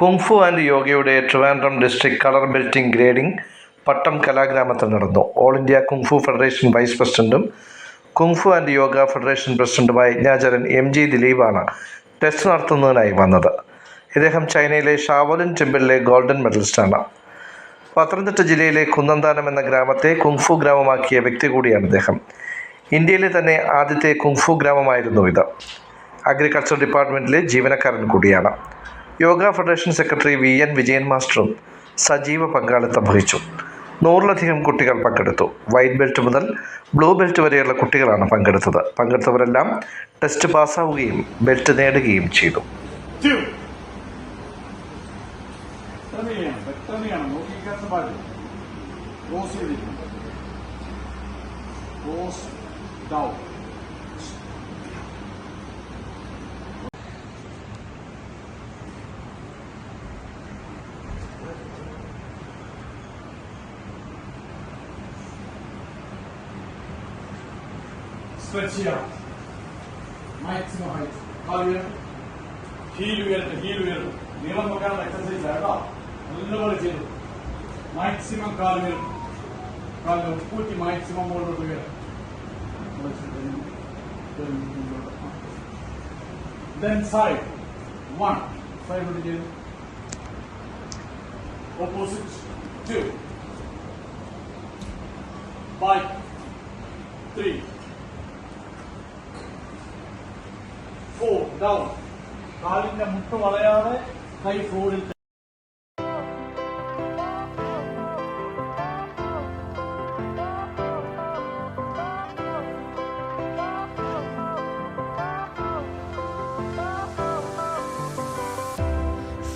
Kung fu and യോഗയുടെ Trivandrum district colour belting grading പട്ടം കലാഗ്രാമത്തിൽ നടന്നു. All India kung fu federation vice പ്രസിഡന്റും kung fu and yoga federation പ്രസിഡന്റുമായ Yajnacharan M G ദിലീപാണ് test നടത്തുന്നതിനായി വന്നത്. ഇദ്ദേഹം ചൈനയിലെ ഷാവോലിൻ ടെമ്പിളിലെ ഗോൾഡൻ മെഡലിസ്റ്റാണ്. പത്തനംതിട്ട ജില്ലയിലെ കുന്നന്താനം എന്ന ഗ്രാമത്തെ കുങ്ഫു ഗ്രാമമാക്കിയ വ്യക്തി കൂടിയാണ് ഇദ്ദേഹം. ഇന്ത്യയിലെ തന്നെ ആദ്യത്തെ കുങ്ഫു ഗ്രാമമായിരുന്നു ഇത്. അഗ്രികൾച്ചർ ഡിപ്പാർട്ട്മെന്റിലെ ജീവനക്കാരൻ കൂടിയാണ്. Yoga federation secretary V N Vijayan മാസ്റ്ററും സജീവ പങ്കാളിത്തം വഹിച്ചു. നൂറിലധികം കുട്ടികൾ പങ്കെടുത്തു. വൈറ്റ് ബെൽറ്റ് മുതൽ ബ്ലൂ ബെൽറ്റ് വരെയുള്ള കുട്ടികളാണ് പങ്കെടുത്തത്. പങ്കെടുത്തവരെല്ലാം ടെസ്റ്റ് പാസ്സാവുകയും ബെൽറ്റ് നേടുകയും ചെയ്തു. Two. പെട്ടെന്ന് స్వచ్ఛ మాక్సిమం హైట్ కాలు హీల్ ఉయరదు హీల్ ఉయరదు నీలం మకాన ఎక్సర్సైజ్ ఆగా ಎಲ್ಲವರ ಜೇನು ಮ್ಯಾಕ್ಸಿಮಮ್ ಕಾಲು ಮೇಲು ಕಾಲು ಪೂರ್ತಿ ಮ್ಯಾಕ್ಸಿಮಮ್ ಮಾಡಬೇಕು ದೆನ್ ಸೈಡ್ ಒನ್ ಸೈಡ್ ಹೊಡಿದೇನು opposite two, five, three. Down കാലിന്റെ മുട്ട് വളയാതെ കൈ ഫ്ലോറിൽ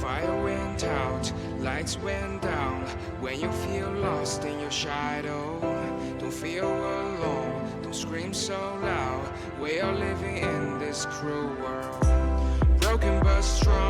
Fire went out, lights went down. When you feel lost in your shadow, don't feel alone, don't scream so loud. We are living in this cruel world, broken but strong.